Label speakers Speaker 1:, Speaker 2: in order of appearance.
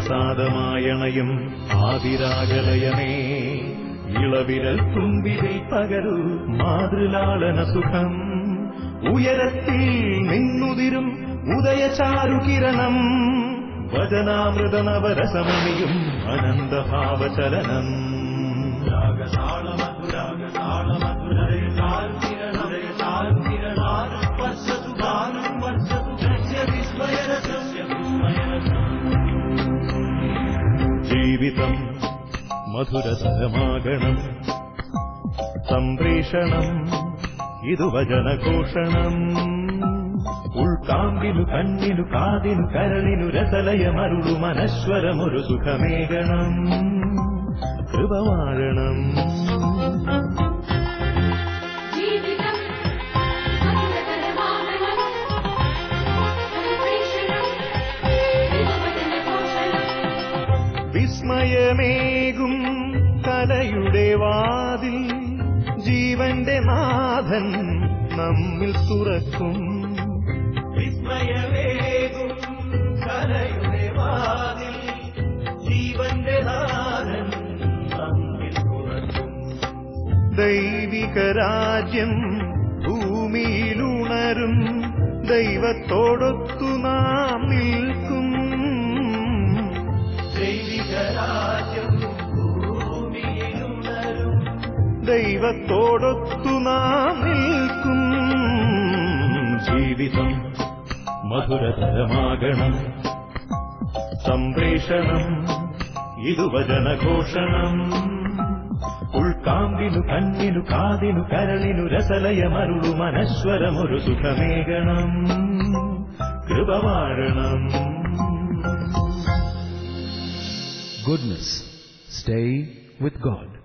Speaker 1: പ്രസാദമായണയും ആതിരാഗലയമേ ഇളവിരൽ തുമ്പിരിൽ പകരു മാതൃലാളന സുഖം. ഉയരത്തിൽ നിന്നുതിരും ഉദയചാരുകിരണം. വചനാമൃതനവരസമണിയും അനന്തഭാവചലനം. ജീവിതം മധുരതരമാകണം സംപ്രേഷണം ഇതു വചനഘോഷണം ഉൾക്കാമ്പിനു കണ്ണിനു കാതിനു കരളിനു രസലയമരുളു മനശ്വരമൊരു സുഖമേകണം.
Speaker 2: ജീവിതം
Speaker 1: വിസ്മയമേകും കലയുടെ വാതിൽ. ജീവന്റെ നാഥൻ നമ്മിൽ തുറക്കും. വിസ്മയമേകും കലയുടെ വാതിൽ. ജീവന്റെ നാഥൻ നമ്മിൽ തുറക്കും. ദൈവിക രാജ്യം ഭൂമിയിലുണരും. ദൈവത്തോടൊത്തു ദൈവത്തോടൊത്തു നാം നിൽക്കും. ജീവിതം മധുരതരമാകണം. സംപ്രേഷണം ഇതു വചനഘോഷണം ഉൾക്കാമ്പിനു കണ്ണിനു കാതിനു കരളിനു രസലയമരുളു മനശ്വരമൊരു സുഖമേകണം. കൃപമാരണം
Speaker 3: Goodness. Stay with God.